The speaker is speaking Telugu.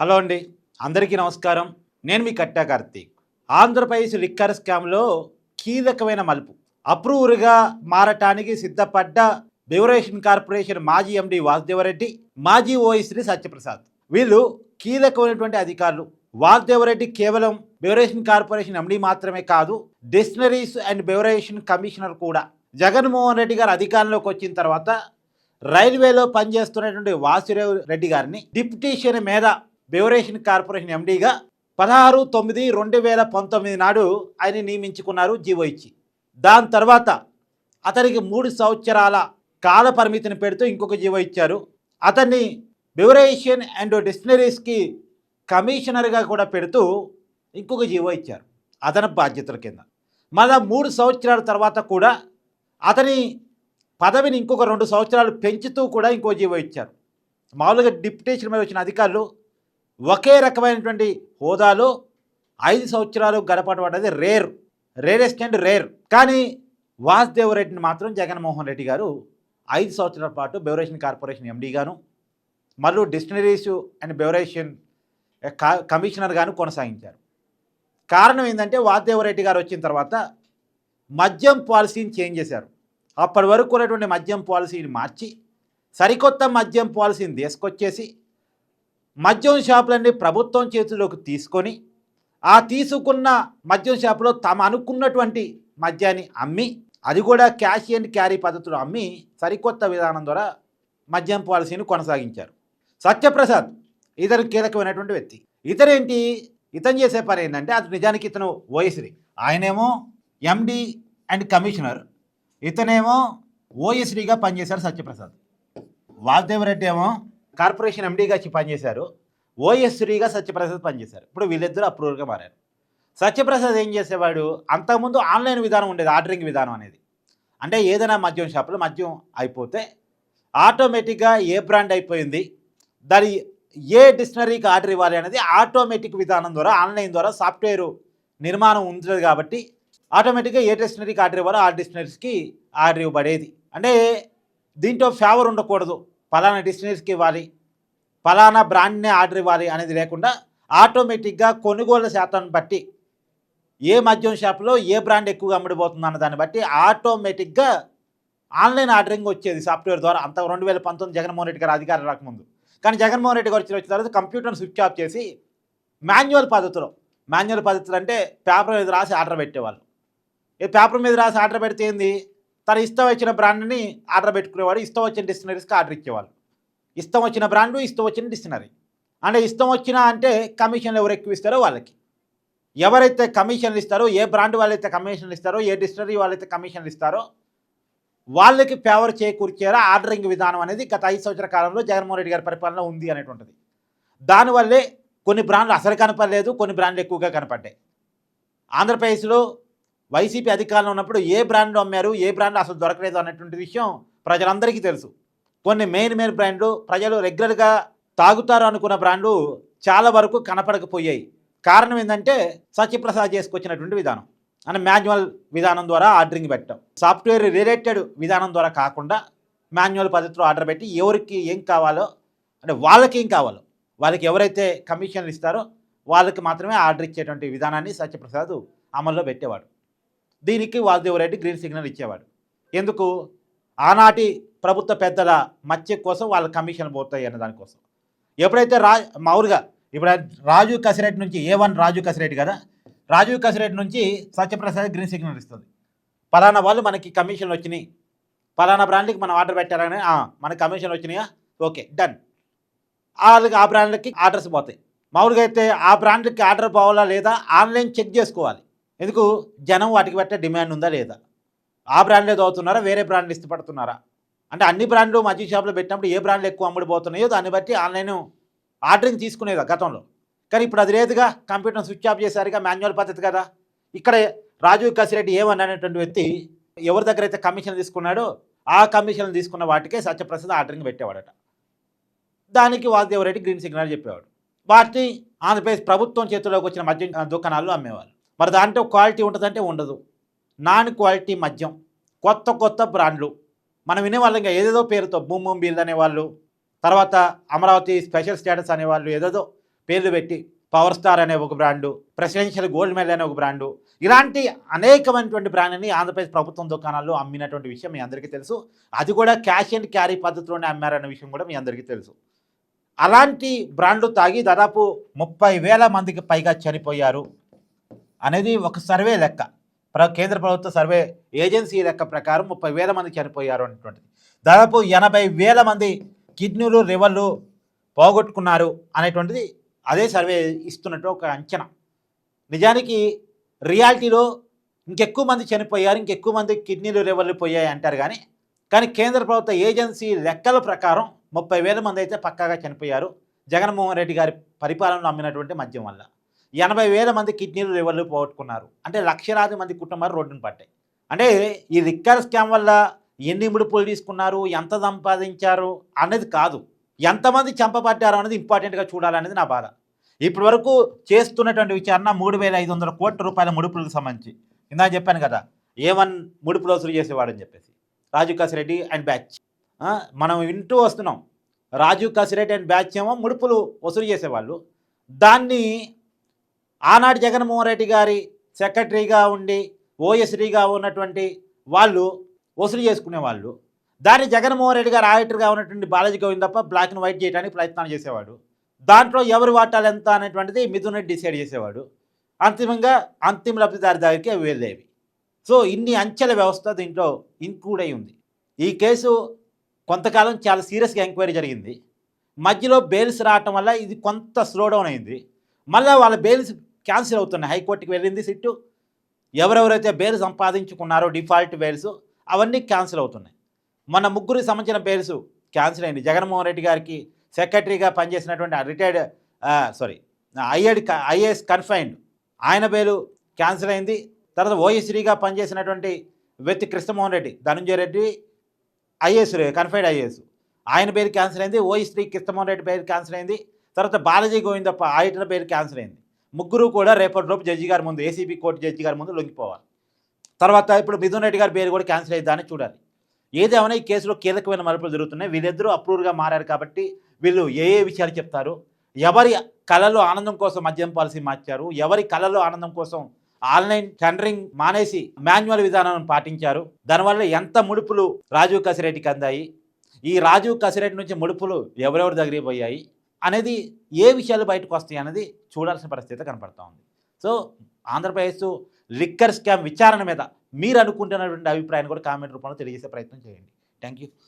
హలో అండి. అందరికీ నమస్కారం. నేను మీ కట్టా కార్తీక్. ఆంధ్రప్రదేశ్ లిక్కర్ స్కామ్లో కీలకమైన మలుపు. అప్రూవర్గా మారటానికి సిద్ధపడ్డ బెవరేషన్ కార్పొరేషన్ మాజీ ఎండి వాసుదేవరెడ్డి మాజీ ఓఎస్డి సత్యప్రసాద్. వీళ్ళు కీలకమైనటువంటి అధికారులు. వాసుదేవరెడ్డి కేవలం బెవరేషన్ కార్పొరేషన్ ఎండి మాత్రమే కాదు డిక్షనరీస్ అండ్ బెవరేషన్ కమిషనర్ కూడా. జగన్మోహన్ రెడ్డి గారు అధికారంలోకి వచ్చిన తర్వాత రైల్వేలో పనిచేస్తున్నటువంటి వాసుదేవ్ రెడ్డి గారిని డిప్యూటేషన్ మీద బెవరేషన్ కార్పొరేషన్ ఎండీగా పదహారు తొమ్మిది రెండు వేల పంతొమ్మిది నాడు ఆయన నియమించుకున్నారు జీవో ఇచ్చి దాని తర్వాత అతనికి మూడు సంవత్సరాల కాల పరిమితిని పెడుతూ ఇంకొక జీవో ఇచ్చారు. అతన్ని బెవరేషన్ అండ్ డిస్టినరీస్కి కమిషనర్గా కూడా పెడుతూ ఇంకొక జీవో ఇచ్చారు. అతని బాధ్యతల కింద. మళ్ళా మూడు సంవత్సరాల తర్వాత కూడా అతని పదవిని ఇంకొక రెండు సంవత్సరాలు పెంచుతూ కూడా ఇంకో జీవో ఇచ్చారు. మామూలుగా డిప్యుటేషన్ మీద వచ్చిన అధికారులు ఒకే రకమైనటువంటి హోదాలో ఐదు సంవత్సరాలు గడపడం అనేది రేర్ రేరెస్ట్ అండ్ రేర్. కానీ వాసుదేవ్ రెడ్డిని మాత్రం జగన్మోహన్ రెడ్డి గారు ఐదు సంవత్సరాల పాటు బెవరేషన్ కార్పొరేషన్ ఎండీగాను మరియు డిస్టినరీస్ అండ్ బెవరేషన్ కమిషనర్గాను కొనసాగించారు. కారణం ఏంటంటే వాసుదేవ్ రెడ్డి గారు వచ్చిన తర్వాత మద్యం పాలసీని చేంజ్ చేశారు. అప్పటి వరకు ఉన్నటువంటి మద్యం పాలసీని మార్చి సరికొత్త మద్యం పాలసీని తీసుకొచ్చేసి మద్యం షాపులన్నీ ప్రభుత్వం చేతిలోకి తీసుకొని ఆ తీసుకున్న మద్యం షాపులో తమ అనుకున్నటువంటి మద్యాన్ని అమ్మి అది కూడా క్యాష్ అండ్ క్యారీ పద్ధతిలో అమ్మి సరికొత్త విధానం ద్వారా మద్యం పాలసీని కొనసాగించారు. సత్యప్రసాద్ ఇతను కీలకమైనటువంటి వ్యక్తి. ఇతరేంటి ఇతను చేసే పని ఏంటంటే అది నిజానికి ఇతను ఓఎస్రి ఆయనేమో ఎండి అండ్ కమిషనర్. ఇతనేమో ఓఎస్డీగా పనిచేశారు సత్యప్రసాద్. వాసుదేవరెడ్డి ఏమో కార్పొరేషన్ ఎండీగా పనిచేశారు. ఓఎస్రీగా సత్యప్రసాద్ పనిచేశారు. ఇప్పుడు వీళ్ళిద్దరూ అప్రూవర్గా మారారు. సత్యప్రసాద్ ఏం చేసేవాడు? అంతకుముందు ఆన్లైన్ విధానం ఉండేది ఆర్డరింగ్ విధానం అనేది. అంటే ఏదైనా మద్యం షాపులో మద్యం అయిపోతే ఆటోమేటిక్గా ఏ బ్రాండ్ అయిపోయింది దాని ఏ డిక్షనరీకి ఆర్డర్ ఇవ్వాలి అనేది ఆటోమేటిక్ విధానం ద్వారా ఆన్లైన్ ద్వారా సాఫ్ట్వేర్ నిర్మాణం ఉంటుంది కాబట్టి ఆటోమేటిక్గా ఏ డిక్షనరీకి ఆర్డర్ ఇవ్వాలో ఆ డిక్షనరీస్కి ఆర్డర్ ఇవ్వబడేది. అంటే దీంట్లో ఫేవర్ ఉండకూడదు. పలానా డిక్షనరీస్కి ఇవ్వాలి పలానా బ్రాండ్నే ఆర్డర్ ఇవ్వాలి అనేది లేకుండా ఆటోమేటిక్గా కొనుగోలు శాతం బట్టి ఏ మద్యం షాప్లో ఏ బ్రాండ్ ఎక్కువగా అమ్ముడిపోతుంది అన్న దాన్ని బట్టి ఆటోమేటిక్గా ఆన్లైన్ ఆర్డరింగ్ వచ్చేది సాఫ్ట్వేర్ ద్వారా. అంత రెండు వేల పంతొమ్మిది జగన్మోహన్ రెడ్డి గారు అధికారం రాకముందు. కానీ జగన్మోహన్ రెడ్డి గారు వచ్చిన తర్వాత కంప్యూటర్ని స్విచ్ ఆఫ్ చేసి మాన్యువల్ పద్ధతిలో మాన్యువల్ పద్ధతులు అంటే పేపర్ మీద రాసి ఆర్డర్ పెట్టేవాళ్ళు. ఈ పేపర్ మీద రాసి ఆర్డర్ పెడితే ఏంది? తన ఇష్టం వచ్చిన బ్రాండ్ని ఆర్డర్ పెట్టుకునేవాడు ఇష్టం వచ్చిన డిక్షనరీస్కి ఆర్డర్ ఇచ్చేవాళ్ళు. ఇష్టం వచ్చిన బ్రాండు ఇష్టం వచ్చిన డిక్షనరీ అంటే ఇష్టం వచ్చిన అంటే కమిషన్లు ఎవరు ఎక్కువ ఇస్తారో వాళ్ళకి. ఎవరైతే కమిషన్లు ఇస్తారో ఏ బ్రాండ్ వాళ్ళైతే కమిషన్లు ఇస్తారో ఏ డిక్షనరీ వాళ్ళైతే కమిషన్లు ఇస్తారో వాళ్ళకి ఫేవర్ చేకూర్చేలా ఆర్డరింగ్ విధానం అనేది గత ఐదు సంవత్సరాల కాలంలో జగన్మోహన్ రెడ్డి గారి పరిపాలన ఉంది అనేటువంటిది. దానివల్లే కొన్ని బ్రాండ్లు అసలు కనపడలేదు కొన్ని బ్రాండ్లు ఎక్కువగా కనపడ్డాయి. ఆంధ్రప్రదేశ్లో వైసీపీ అధికారంలో ఉన్నప్పుడు ఏ బ్రాండ్ అమ్మారు ఏ బ్రాండ్ అసలు దొరకలేదు అన్నటువంటి విషయం ప్రజలందరికీ తెలుసు. కొన్ని మెయిన్ మెయిన్ బ్రాండ్లు ప్రజలు రెగ్యులర్గా తాగుతారు అనుకున్న బ్రాండ్లు చాలా వరకు కనపడకపోయాయి. కారణం ఏంటంటే సత్యప్రసాద్ చేసుకొచ్చినటువంటి విధానం అని మాన్యువల్ విధానం ద్వారా ఆర్డరింగ్ పెట్టడం. సాఫ్ట్వేర్ రిలేటెడ్ విధానం ద్వారా కాకుండా మాన్యువల్ పద్ధతిలో ఆర్డర్ పెట్టి ఎవరికి ఏం కావాలో అంటే వాళ్ళకి ఏం కావాలో వాళ్ళకి ఎవరైతే కమిషన్లు ఇస్తారో వాళ్ళకి మాత్రమే ఆర్డర్ ఇచ్చేటువంటి విధానాన్ని సత్యప్రసాద్ అమల్లో పెట్టేవాడు. దీనికి వాసుదేవరెడ్డి గ్రీన్ సిగ్నల్ ఇచ్చేవాడు. ఎందుకు? ఆనాటి ప్రభుత్వ పెద్దల మత్స్య కోసం వాళ్ళ కమిషన్ పోతాయి అన్న దానికోసం ఎప్పుడైతే రా మామూలుగా ఇప్పుడు రాజు కసిరెడ్డి నుంచి ఏ వన్ రాజు కసిరెడ్డి కదా రాజు కసిరెడ్డి నుంచి సత్యప్రసాద్ గ్రీన్ సిగ్నల్ ఇస్తుంది. పలానా వాళ్ళు మనకి కమిషన్లు వచ్చినాయి. పలానా బ్రాండ్కి మనం ఆర్డర్ పెట్టాలని మన మనకి కమిషన్ వచ్చినాయా? Okay done. వాళ్ళకి ఆ బ్రాండ్లకి ఆర్డర్స్ పోతాయి. మామూలుగా అయితే ఆ బ్రాండ్కి ఆర్డర్ పోవాలా లేదా? ఆన్లైన్ చెక్ చేసుకోవాలి. ఎందుకు? జనం వాటికి పెట్టే డిమాండ్ ఉందా లేదా? ఆ బ్రాండ్లే చదువుతున్నారా వేరే బ్రాండ్లు ఇష్టపడుతున్నారా? అంటే అన్ని బ్రాండ్లు మజ్జీ షాప్లో పెట్టినప్పుడు ఏ బ్రాండ్లు ఎక్కువ అమ్ముడిపోతున్నాయో దాన్ని బట్టి ఆన్లైన్ ఆర్డరింగ్ తీసుకునేదా గతంలో? కానీ ఇప్పుడు అది లేదుగా. కంప్యూటర్ స్విచ్ ఆఫ్ చేశారుగా. మాన్యువల్ పద్ధతి కదా. ఇక్కడ రాజీవ్ కసిరెడ్డి ఏమని అనేటువంటి వ్యక్తి ఎవరి దగ్గర అయితే కమిషన్ తీసుకున్నాడో ఆ కమిషన్ తీసుకున్న వాటికే సత్యప్రసాద్ ఆర్డరింగ్ పెట్టేవాడట. దానికి వాసుదేవరెడ్డి గ్రీన్ సిగ్నల్ చెప్పేవాడు. వాటిని ఆంధ్రప్రదేశ్ ప్రభుత్వం చేతిలోకి వచ్చిన మద్యం దుకాణాలు అమ్మేవాళ్ళు. మరి దాంట్లో క్వాలిటీ ఉంటుందంటే ఉండదు. నాన్ క్వాలిటీ మద్యం. కొత్త కొత్త బ్రాండ్లు. మనం వినేవాళ్ళం ఇంకా ఏదేదో పేరుతో బూమ్ బూమ్ బీల్ అనేవాళ్ళు. తర్వాత అమరావతి స్పెషల్ స్టేటస్ అనేవాళ్ళు ఏదేదో పేర్లు పెట్టి పవర్ స్టార్ అనే ఒక బ్రాండు ప్రెసిడెన్షియల్ గోల్డ్ మెడల్ అనే ఒక బ్రాండు. ఇలాంటి అనేకమైనటువంటి బ్రాండ్ని ఆంధ్రప్రదేశ్ ప్రభుత్వం దుకాణాల్లో అమ్మినటువంటి విషయం మీ అందరికీ తెలుసు. అది కూడా క్యాష్ అండ్ క్యారీ పద్ధతిలోనే అమ్మారనే విషయం కూడా మీ అందరికీ తెలుసు. అలాంటి బ్రాండ్లు తాగి దాదాపు ముప్పై వేల మందికి పైగా చనిపోయారు. అనేది ఒక సర్వే లెక్క. ప్ర కేంద్ర ప్రభుత్వ సర్వే ఏజెన్సీ లెక్క ప్రకారం ముప్పై వేల మంది చనిపోయారు అనేటువంటిది దాదాపు ఎనభై వేల మంది కిడ్నీలు రివర్లు పోగొట్టుకున్నారు అనేటువంటిది అదే సర్వే ఇస్తున్నట్టు ఒక అంచనా. నిజానికి రియాలిటీలో ఇంకెక్కువ మంది చనిపోయారు ఇంకెక్కువ మంది కిడ్నీలు రివర్లు పోయాయి అంటారు కానీ కానీ కేంద్ర ప్రభుత్వ ఏజెన్సీ లెక్కల ప్రకారం ముప్పై వేల మంది అయితే పక్కాగా చనిపోయారు జగన్మోహన్ రెడ్డి గారి పరిపాలనలో అమ్మినటువంటి మద్యం వల్ల. ఎనభై వేల మంది కిడ్నీలు లివర్లు పోగొట్టుకున్నారు. అంటే లక్షలాది మంది కుటుంబాలు రోడ్డున పడ్డాయి. అంటే ఈ రిక్కర్ స్కామ్ వల్ల ఎన్ని ముడుపులు తీసుకున్నారు ఎంత సంపాదించారు అనేది కాదు. ఎంతమంది చంపబడ్డారు అనేది ఇంపార్టెంట్గా చూడాలనేది నా బాధ. ఇప్పటి వరకు చేస్తున్నటువంటి విచారణ మూడు వేల ఐదు వందల కోట్ల రూపాయల ముడుపులకు సంబంధించి. ఇందా చెప్పాను కదా ఏ వన్ ముడుపులు వసూలు చేసేవాడని చెప్పేసి. Raju Kasireddy and batch. మనం వింటూ వస్తున్నాం. రాజు కాసిరెడ్డి అండ్ బ్యాచ్ ఏమో ముడుపులు వసూలు చేసేవాళ్ళు. దాన్ని ఆనాడు జగన్మోహన్ రెడ్డి గారి సెక్రటరీగా ఉండి ఓఎస్డీగా ఉన్నటువంటి వాళ్ళు వసూలు చేసుకునేవాళ్ళు దాన్ని జగన్మోహన్ రెడ్డి గారు ఆడిటర్గా ఉన్నటువంటి Balaji Govindappa black and white చేయడానికి ప్రయత్నాలు చేసేవాడు. దాంట్లో ఎవరి వాటాలు ఎంత అనేటువంటిది మిథున్ రెడ్డి డిసైడ్ చేసేవాడు. అంతిమంగా అంతిమ లబ్ధిదారి దగ్గరికి అవి వెళ్ళేవి. సో ఇన్ని అంచెల వ్యవస్థ దీంట్లో ఇంక్లూడ్ అయి ఉంది. ఈ కేసు కొంతకాలం చాలా సీరియస్గా ఎంక్వైరీ జరిగింది. మధ్యలో బెయిల్స్ రావటం వల్ల ఇది కొంత స్లో డౌన్ అయింది. మళ్ళీ వాళ్ళ బెయిల్స్ క్యాన్సిల్ అవుతున్నాయి. హైకోర్టుకి వెళ్ళింది సిట్టు. ఎవరెవరైతే బేర్ సంపాదించుకున్నారో డిఫాల్ట్ బేర్స్ అవన్నీ క్యాన్సిల్ అవుతున్నాయి. మన ముగ్గురికి సంబంధించిన బేర్స్ క్యాన్సిల్ అయింది. జగన్మోహన్ రెడ్డి గారికి సెక్రటరీగా పనిచేసినటువంటి రిటైర్డ్ సారీ ఐఏడ్ ఐఏఎస్ కన్ఫైన్డ్. ఆయన బేలు క్యాన్సిల్ అయింది. తర్వాత ఓఎస్డీగా పనిచేసినటువంటి వ్యక్తి Krishnamohan Reddy Dhanunjaya Reddy IAS conferred IAS. ఆయన పేరు క్యాన్సిల్ అయింది. ఓఎస్డీ కృష్ణమోహన్ రెడ్డి పేరు క్యాన్సిల్ అయింది. తర్వాత బాలాజీ గోవిందప్ప ఆయన పేరు క్యాన్సిల్ అయింది. ముగ్గురు కూడా రేపటి లోపు జడ్జి గారి ముందు ఏసీబీ కోర్టు జడ్జి గారి ముందు లొంగిపోవాలి. తర్వాత ఇప్పుడు మిథున్ రెడ్డి గారి పేరు కూడా క్యాన్సిల్ అయ్యిందని చూడాలి. ఏదేమైనా ఈ కేసులో కీలకమైన మలుపులు జరుగుతున్నాయి. వీళ్ళిద్దరూ అప్రూవ్గా మారారు కాబట్టి వీళ్ళు ఏ ఏ విషయాలు చెప్తారు? ఎవరి కళలో ఆనందం కోసం మద్యం పాలసీ మార్చారు? ఎవరి కళలో ఆనందం కోసం ఆన్లైన్ టెండరింగ్ మానేసి మాన్యువల్ విధానాన్ని పాటించారు? దానివల్ల ఎంత ముడుపులు రాజీవ్ కసిరెడ్డికి అందాయి? ఈ రాజీవ్ కసిరెడ్డి నుంచి ముడుపులు ఎవరెవరి దగ్గరికి పోయాయి? అనేది ఏ విషయాలు బయటకు వస్తాయి అనేది చూడాల్సిన పరిస్థితి కనపడుతూ ఉంది. సో ఆంధ్రప్రదేశ్ లిక్కర్ స్కామ్ విచారణ మీద మీరు అనుకుంటున్నటువంటి అభిప్రాయాన్ని కూడా కామెంట్ రూపంలో తెలియజేసే ప్రయత్నం చేయండి. Thank you